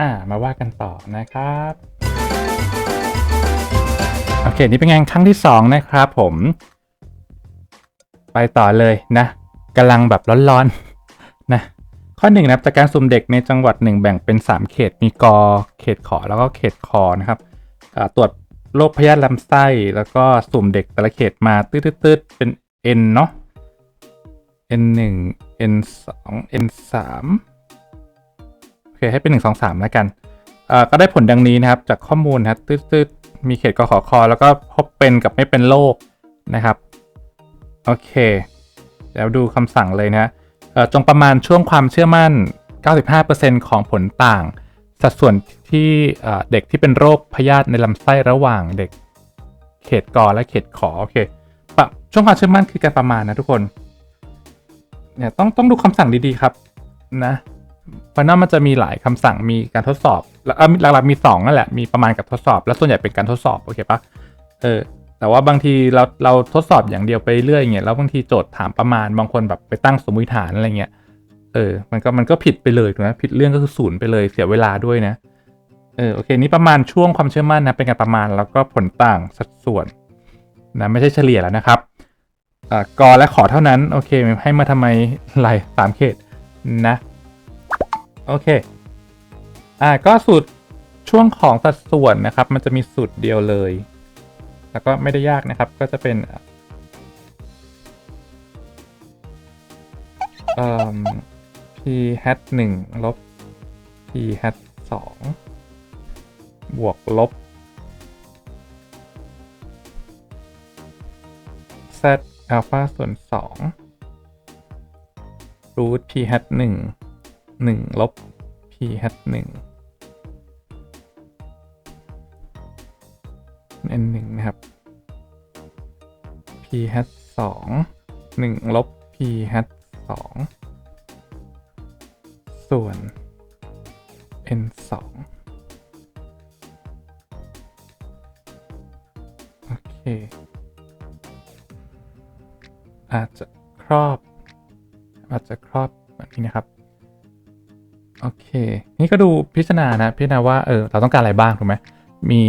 อ่ามาว่ากันต่อนะครับโอเค นี่เป็นงานครั้งที่สองนะครับผม ไปต่อเลยนะกำลังแบบร้อนๆนะข้อหนึ่งนะครับจากการสุ่มเด็กในจังหวัดหนึ่งแบ่งเป็น 3 เขตมีกอเขตขอแล้วก็เขตคอนะครับตรวจโรคพยาธิลำไส้แล้วก็สุ่มเด็กแต่ละเขตมาตืดๆเป็น N เนาะ N 1 N 2 N 3โอเคให้เป็น1 2 3แล้วกันอ่าก็ได้ผลดังนี้นะครับจากข้อมูลนะตืดๆมีเขตกขอคอแล้วก็พบเป็นกับไม่เป็นโรคนะครับโอเคเดี๋ยวดูคำสั่งเลยนะเอ่อจงประมาณช่วงความเชื่อมั่น 95%ของผลต่าง สัดส่วนที่เอ่อเด็กที่เป็นโรคพยาธิในลำไส้ระหว่างเด็กเขตกอและเขตขอโอเคปรับช่วงความเชื่อมั่นคือการประมาณนะทุกคนเนี่ยต้องต้องดูคำสั่งดีๆครับนะ เพราะนั่นมันจะมีหลายคำสั่งมีการทดสอบแล้วหลักๆมีสองนั่นแหละมีประมาณกับทดสอบ แล้วส่วนใหญ่เป็นการทดสอบโอเคปะเออแต่ว่าบางทีเราเราทดสอบอย่างเดียวไปเรื่อยอย่างเงี้ยแล้วบางทีโจทย์ถามประมาณบางคนแบบไปตั้งสมมติฐานอะไรเงี้ยเออ มันก็มันก็ผิดไปเลยถูกไหมผิดเรื่องก็คือศูนย์ไปเลยเสียเวลาด้วยนะเออโอเค นี่ประมาณช่วงความเชื่อมั่นนะเป็นการประมาณแล้วก็ผลต่างสัดส่วนนะไม่ใช่เฉลี่ยแล้วนะครับอ่ากอและขอเท่านั้นโอเคให้มาทำไมไหลสามเขตนะ โอเค อ่าก็สูตรช่วงของสัดส่วนนะครับ มันจะมีสูตรเดียวเลย แล้วก็ไม่ได้ยากนะครับ ก็จะเป็นเอ่อ p hat 1ลบ p hat 2บวกลบ z alpha ส่วน2 root p hat 1 1ลบ p hat 1 n 1นะครับ p hat 2 1ลบ p hat 2ส่วน n 2โอเค อาจจะครอบ อาจจะครอบแบบนี้นะครับ โอเค นี่ก็ดูพิจารณานะพิจารณาว่าเออเราต้องการอะไรบ้างถูกไหมมี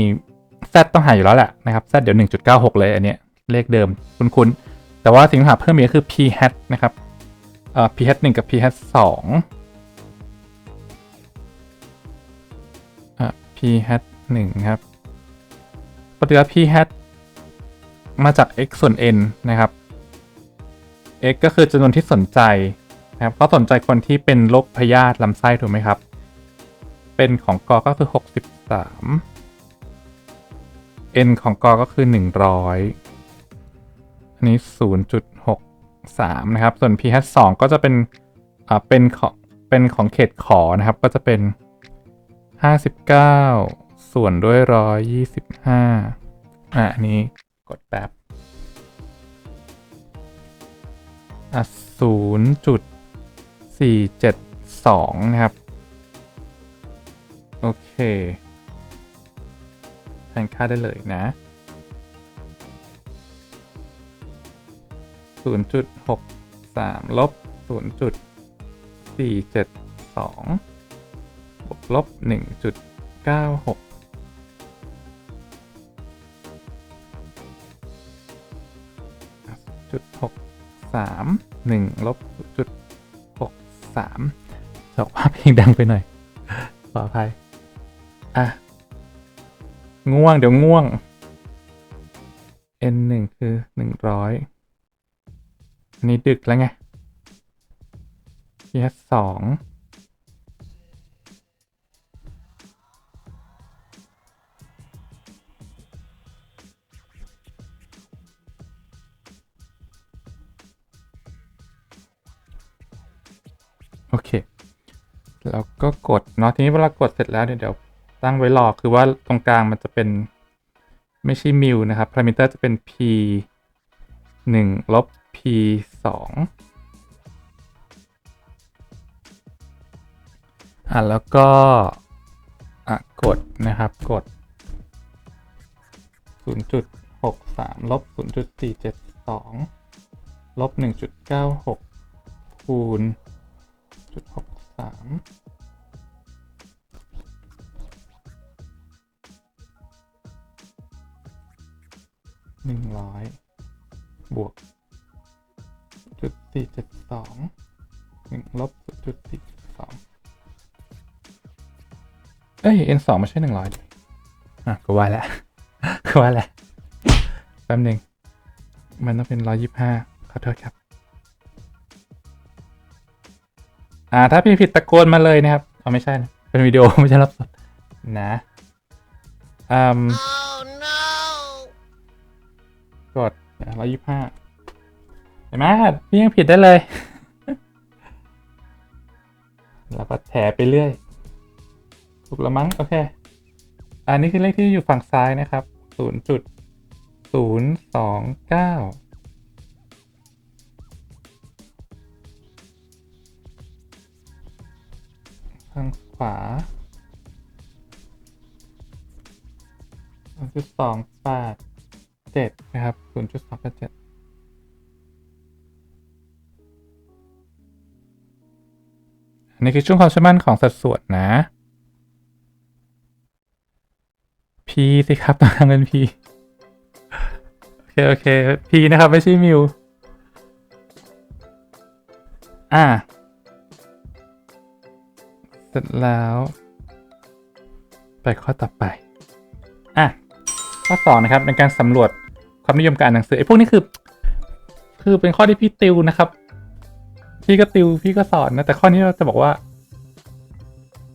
z ต้องหาอยู่แล้วแหละนะครับ z เดี๋ยว 1.96 เลยอันเนี้ยเลขเดิมคุ้นๆแต่ว่าสิ่งที่หาเพิ่มอีกคือ p hat นะครับเอ่อ p hat 1 กับ p hat 2อะ p hat 1 ครับปฏิวัติ p hat มาจาก x ส่วน n นะครับ x ก็คือจำนวนที่สนใจ นะครับก็สนใจคนที่เป็นโรคพยาธิลำไส้ถูกไหมครับ เป็นของกอก็คือ 63 n ของกอก็คือ 100 อันนี้ 0.63 นะครับ ส่วน p hat 2ก็จะเป็นอ่าเป็นของเป็นของเขตขอนะครับ ก็จะเป็น 59 ส่วนด้วย 125 อะอันนี้กดแป๊บอะ 472 นะครับ โอเคแทนค่าได้เลยนะ 0.63 ลบ 0.472 บวกลบ 1.96จุดหกสามหนึ่งลบ สามจอกภาพเพลงดังไปหน่อย ขออภัย อะ ง่วงเดี๋ยวง่วง n หนึ่งคือหนึ่งร้อยอันนี้ดึกแล้วไง p s สอง โอเค แล้วก็กดเนาะทีนี้เวลากดเสร็จแล้วเนี่ยเดี๋ยวตั้งไว้รอคือว่าตรงกลางมันจะเป็นไม่ใช่มิวนะครับพารามิเตอร์จะเป็น p 1ลบ p 2อะแล้วก็อะกดนะครับกด 0.63ลบ0.472ลบ1.96คูณ จุดหกสามหนึ่งร้อยบวกจุดสี่เจ็ดสองหนึ่งลบจุดสี่เจ็ดสองเอ้ย n สองไม่ใช่หนึ่งร้อยอะก็ว่าแล้วก็ว่าแล้วแป๊บหนึ่งมันต้องเป็นร้อยยี่สิบห้าขอโทษครับ อ่า ถ้าพี่ผิดตะโกนมาเลยนะครับเอาไม่ใช่นะเป็นวิดีโอไม่ใช่รับสดนะอืม oh, no. กดร้อยยี่ห้าเห็นไหมพี่ยังผิดได้เลย แล้วก็แถไปเรื่อย ถูกละมั้ง โอเค อันนี้คือเลขที่อยู่ฝั่งซ้ายนะครับศูนย์จุดศูนย์สองเก้า ทางขวาศูนย์จุดสองแปดเจ็ดนะครับศูนย์จุดสองแปดเจ็ดอันนี้คือช่วงความเชื่อมั่นของสัดส่วนนะ P สิครับต้องทำเป็น P โอเค โอเค P นะครับ ไม่ใช่มิว อ่า เสร็จแล้ว ไปข้อต่อไป อะ ข้อสองนะครับในการสำรวจความนิยมการอ่านหนังสือไอ้พวกนี้คือ คือเป็นข้อที่พี่ติวนะครับ พี่ก็ติวพี่ก็สอนนะแต่ข้อนี้เราจะบอกว่า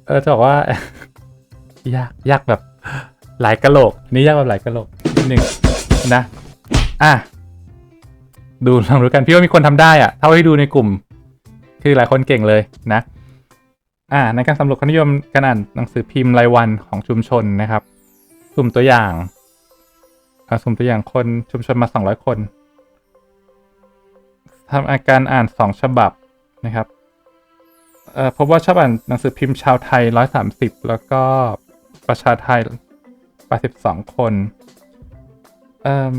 เออจะบอกว่ายากยากแบบ หลายกะโหลกนี่ยากแบบหลายกะโหลกนิดหนึ่งนะ อะดูลองดูกันพี่ว่ามีคนทำได้อะเท่าที่ดูในกลุ่ม คือหลายคนเก่งเลยนะ อ่าในการสำรวจความนิยมการอ่านหนังสือพิมพ์รายวันของชุมชนนะครับ สุ่มตัวอย่างสุ่มตัวอย่างคนชุมชนมา200คนทำอาการอ่าน 2 ฉบับนะครับเอ่อพบว่าชอบอ่านหนังสือพิมพ์ชาวไทย 130 แล้วก็ประชาไทย 82 คนเอ่ม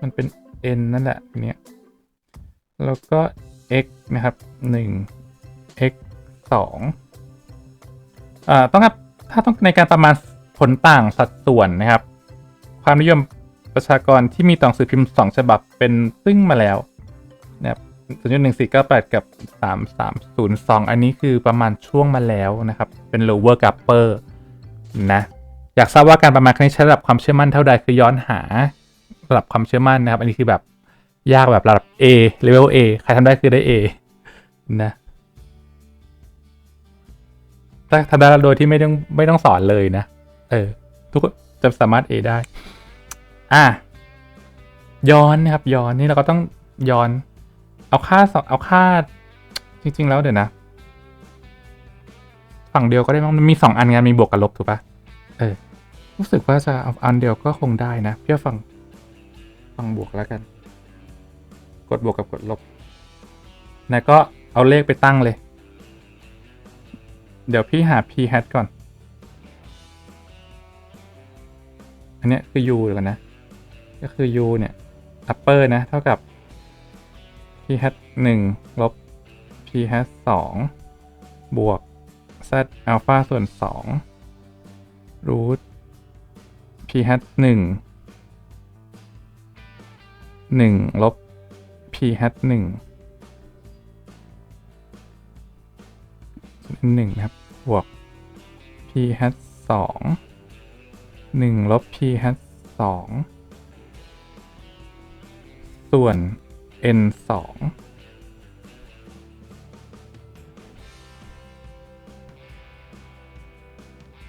มันเป็น n นั่นแหละเนี้ยแล้วก็ x นะครับ 1 2อ่าต้องครับถ้าต้องในการประมาณผลต่างสัดส่วนนะครับ ความนิยมประชากรที่มีต่อหนังสือพิมพ์2ฉบับเป็นซึ่งมาแล้วนะครับ0.1498กับ3302อันนี้คือประมาณช่วงมาแล้วนะครับ เป็น lower upper นะ อยากทราบว่าการประมาณครั้งนี้ใช้ระดับความเชื่อมั่นเท่าใดคือย้อนหาระดับความเชื่อมั่นนะครับ อันนี้คือแบบยากแบบระดับ A level A ใครทำได้คือได้ A นะ ทำได้โดยที่ไม่ต้องไม่ต้องสอนเลยนะ เออ ทุกคนจะสามารถ A ได้ อะย้อนนะครับ ย้อนนี่เราก็ต้องย้อน เอาค่าสอเอาค่า จริง ๆ แล้วเดี๋ยวนะ ฝั่งเดียวก็ได้มั้งมันมีสองอันไงมีบวกกับลบถูกปะเออ รู้สึกว่าจะเอาอันเดียวก็คงได้นะเพื่อฝั่งฝั่งบวกแล้วกัน กดบวกกับกดลบนายก็เอาเลขไปตั้งเลย เดี๋ยวพี่หา p hat ก่อน อันนี้คือ u เดี๋ยวกันนะ ก็คือ u เนี่ย upper นะ เท่ากับ p hat 1 ลบ p hat 2 บวก z alpha ส่วน 2 root p hat 1 1 ลบ p hat 1 หนึ่งนะครับ บวก p hat สองหนึ่งลบ p hat สองส่วน n สอง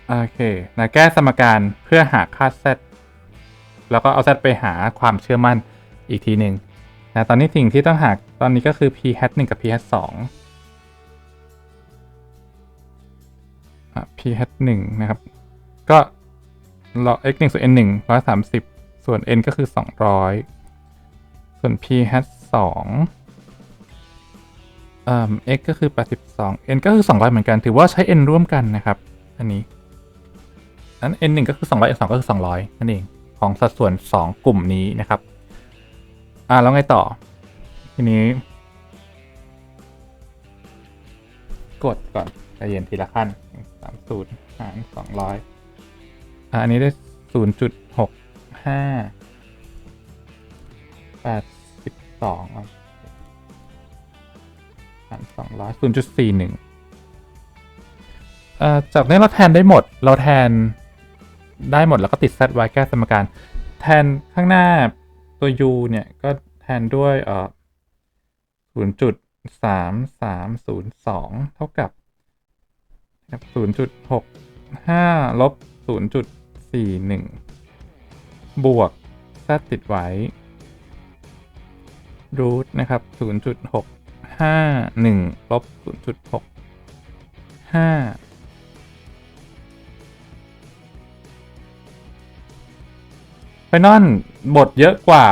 โอเคนะแก้สมการเพื่อหาค่า z แล้วก็เอา z ไปหาความเชื่อมั่นอีกทีหนึ่งนะตอนนี้สิ่งที่ต้องหาตอนนี้ก็คือ p hat 1 กับ p hat 2 p hat 1นะครับ ก็รอ x 1ส่วน n 1 130 ส่วน n ก็คือ 200 ส่วน p hat 2อ่า x ก็คือ 82 n ก็คือ 200 เหมือนกัน ถือว่าใช้ n ร่วมกันนะครับ อันนี้นั้น n 1ก็คือ 200 n 2ก็คือ 200 นั่นเอง ของสัดส่วน 2 กลุ่มนี้นะครับ อ่าแล้วไงต่อ ทีนี้ กดก่อนใจเย็นทีละขั้นามศูนย์หารสองร้อยอันนี้ได้ศูนย์จุดหกห้าแปดสิบสองหารสองร้อยศูนย์จุดสี่หนึ่งจากนี้เราแทนได้หมด เราแทนได้หมดแล้วก็ติด z ไว้แก้สมการ แทนข้างหน้าตัว u เนี่ย ก็แทนด้วยเอ่อศูนย์จุดสามสามศู นย์สองเท่ากับศูนย์จุดหกห้าลบศูนย์จุดสี่หนึ่งบวก z ติดไว้รูทนะครับศูนย์จุดหกห้าหนึ่งลบศูนย์จุดหกห้าไฟนอลบทเยอะกว่า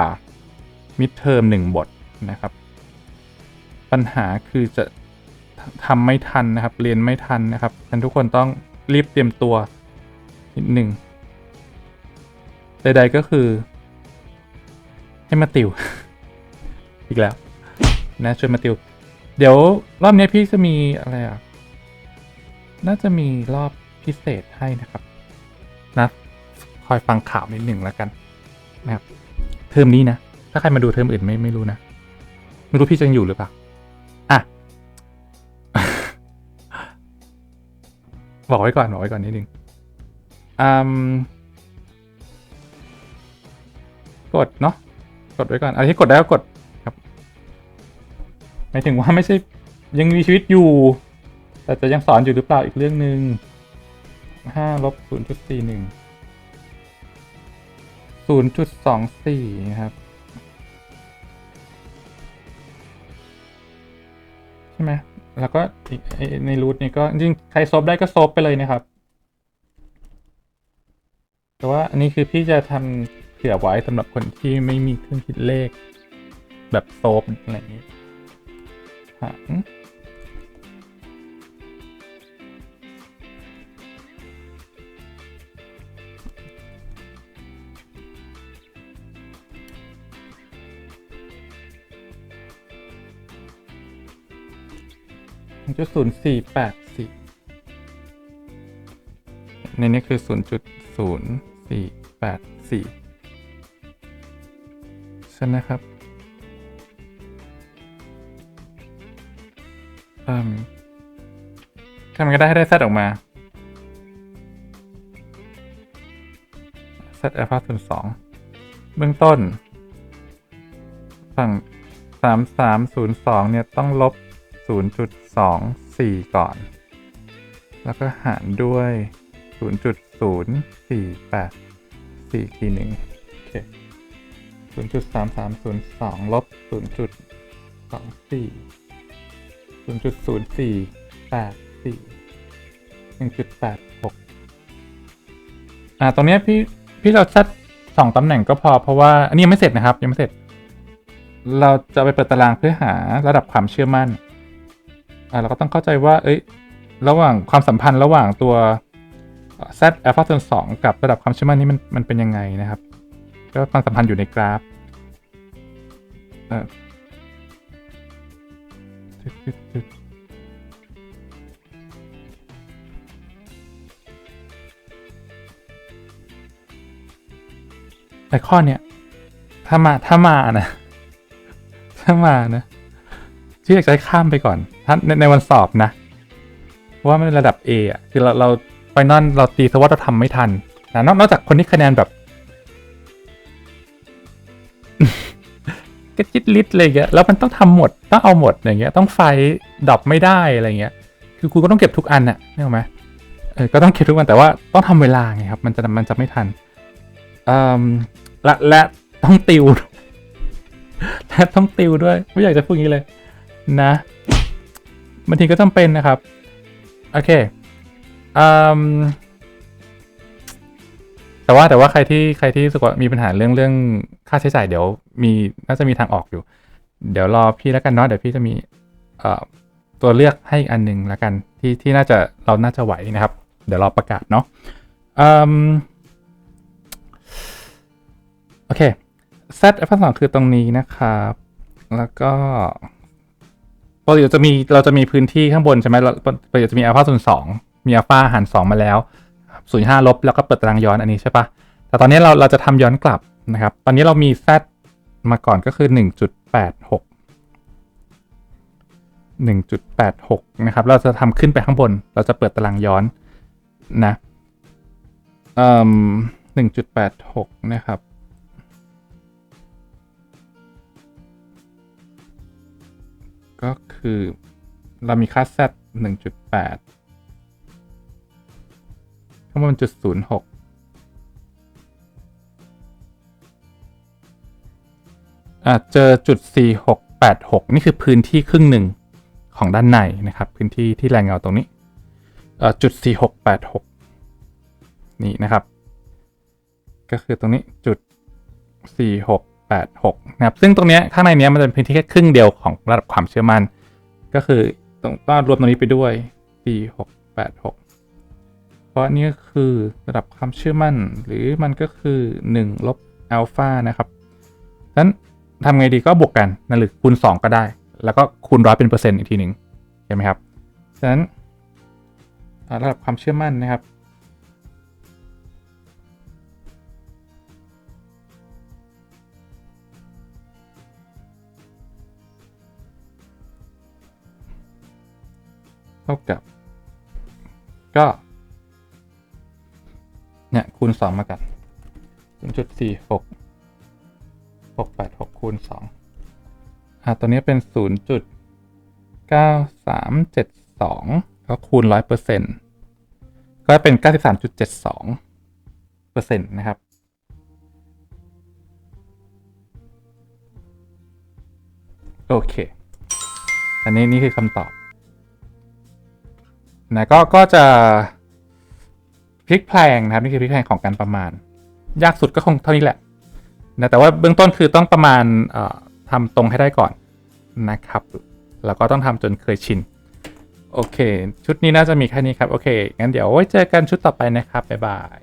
มิดเทอมหนึ่งบทนะครับ ปัญหาคือจะ ทำไม่ทันนะครับ เรียนไม่ทันนะครับงั้นทุกคนต้องรีบเตรียมตัวนิดหนึ่งใดๆก็คือ ให้มาติว อีกแล้ว นะชวยมาติว เดี๋ยวรอบนี้พี่จะมีอะไรอะ น่าจะมีรอบพิเศษให้นะครับ นะคอยฟังข่าวนิดหนึ่งแล้วกัน นะครับ เทอมนี้นะ ถ้าใครมาดูเทอมอื่นไม่ไม่รู้นะ ไม่รู้พี่จะยังอยู่หรือเปล่า บอกไว้ก่อนบอกไว้ก่อนนิดนึงกดเนาะกดไว้ก่อนอะไรที่กดได้ก็กดครับหมายถึงว่าไม่ใช่ยังมีชีวิตอยู่ แต่จะยังสอนอยู่หรือเปล่าอีกเรื่องหนึ่งห้าลบศูนย์จุดสี่หนึ่งศูนย์จุดสองสี่ครับ ใช่ไหมแล้วก็ในรูทนี้ก็จริงใครซบได้ก็ซบไปเลยนะครับ แต่ว่าอันนี้คือพี่จะทำเผื่อไว้สำหรับคนที่ไม่มีเครื่องคิดเลข แบบโซบอะไรอย่างนี้หาร จุดศูนย์สี่แปดสี่ในนี้คือศูนย์จุดศูนย์สี่แปดสี่ใช่ไหมครับทำก็ได้ให้ได้เซตออกมาเซตอัลฟาส่วนสองเบื้องต้น ฝั่งสามสามศูนย์สองเนี่ยต้องลบ 0.24 ก่อน แล้วก็หารด้วย 0.048 4ทีหนึ่งโอเค0.3302 ลบ 0.24 0.0484 1.86 อ่า ตรงนี้พี่ พี่เราชัดสองตำแหน่งก็พอ เพราะว่า อันนี้ยังไม่เสร็จนะครับ ยังไม่เสร็จ เราจะไปเปิดตารางเพื่อหาระดับความเชื่อมั่น เราก็ต้องเข้าใจว่าเอ้ยระหว่างความสัมพันธ์ระหว่างตัว z alpha ส่วนสองกับระดับความเชื่อมั่นนี้มันมันเป็นยังไงนะครับ ก็ความสัมพันธ์อยู่ในกราฟแต่ข้อเนี้ยถ้ามาถ้ามานะ ถ้ามานะที่อยากจะให้ข้ามไปก่อน ถ้าในในวันสอบนะเพราะว่ามันเป็นระดับ A อะคือเราเราไฟนอลเราตีซะว่าเราทำไม่ทันนะนอกนอกจากคนที่คะแนนแบบกระจิตลิดเลยเงี้ยแล้วมันต้องทำหมดต้องเอาหมดอย่างเงี้ย ต้องไฟดรอปไม่ได้อะไรเงี้ย คือครูก็ต้องเก็บทุกอันน่ะนี่หรอไหมเออก็ต้องเก็บทุกอันแต่ว่าต้องทำเวลาไงครับ มันจะมันจะไม่ทันอืมและและต้องติวและต้องติวด้วย ไม่อยากจะพูดอย่างนี้เลย นะ บางทีก็จำเป็นนะครับ โอเคอืมแต่ว่าแต่ว่าใครที่ใครที่รู้สึกว่ามีปัญหาเรื่องเรื่องค่าใช้จ่ายเดี๋ยวมีน่าจะมีทางออกอยู่ เดี๋ยวรอพี่แล้วกันเนาะเดี๋ยวพี่จะมีเอ่อตัวเลือกให้อีกอันหนึ่งแล้วกันที่ที่น่าจะเราน่าจะไหวนะครับ เดี๋ยวรอประกาศเนาะโอเค z อัลฟาสองคือตรงนี้นะครับ แล้วก็ ปกติเราจะมีเราจะมีพื้นที่ข้างบนใช่ไหมเราปกติจะมีอัลฟาส่วนสองมีอัลฟาหารสองมาแล้วศูนย์ห้าลบแล้วก็เปิดตารางย้อนอันนี้ใช่ปะแต่ตอนนี้เราเราจะทำย้อนกลับนะครับ ตอนนี้เรามี z มาก่อนก็คือ 1.86 1.86 นะครับ เราจะทำขึ้นไปข้างบน เราจะเปิดตารางย้อนนะเอ่อ1.86 นะครับ คือ เรามีค่า z 1.8 ข้างบนจุด06อ่าเจอจุด 4686 นี่คือพื้นที่ครึ่งหนึ่งของด้านในนะครับ พื้นที่ที่แรงเงาตรงนี้อ่อจุด 4686 นี่นะครับ ก็คือตรงนี้จุด 4686 นะครับ ซึ่งตรงเนี้ยข้างในเนี้ยมันจะเป็นพื้นที่แค่ครึ่งเดียวของระดับความเชื่อมั่น ก็คือต้องต้องรวมตรงนี้ไปด้วย 4686 เพราะนี่ก็คือระดับความเชื่อมั่น หรือมันก็คือ 1 ลบอัลฟานะครับฉะนั้นทำไงดีก็บวกกันนั่นหรือคูณ 2 ก็ได้ แล้วก็คูณร้อยเป็นเปอร์เซ็นต์อีกทีหนึ่งเห็นไหมครับ ฉะนั้นระดับความเชื่อมั่นนะครับ เท่ากับ ก็เนี่ยคูณ 2 มากัน0.46 686คูณ2อ่าตัวนี้เป็น0.9372ก็คูณ100%ก็เป็น93.72%นะครับ โอเค อันนี้นี่คือคำตอบ นะก็ก็จะพลิกแพลงนะครับนี่คือพลิกแพลงของการประมาณ ยากสุดก็คงเท่านี้แหละนะแต่ว่าเบื้องต้นคือต้องประมาณเอ่อทำตรงให้ได้ก่อนนะครับ แล้วก็ต้องทำจนเคยชิน โอเค ชุดนี้น่าจะมีแค่นี้ครับ โอเค งั้นเดี๋ยวไว้เจอกันชุดต่อไปนะครับ บ๊ายบาย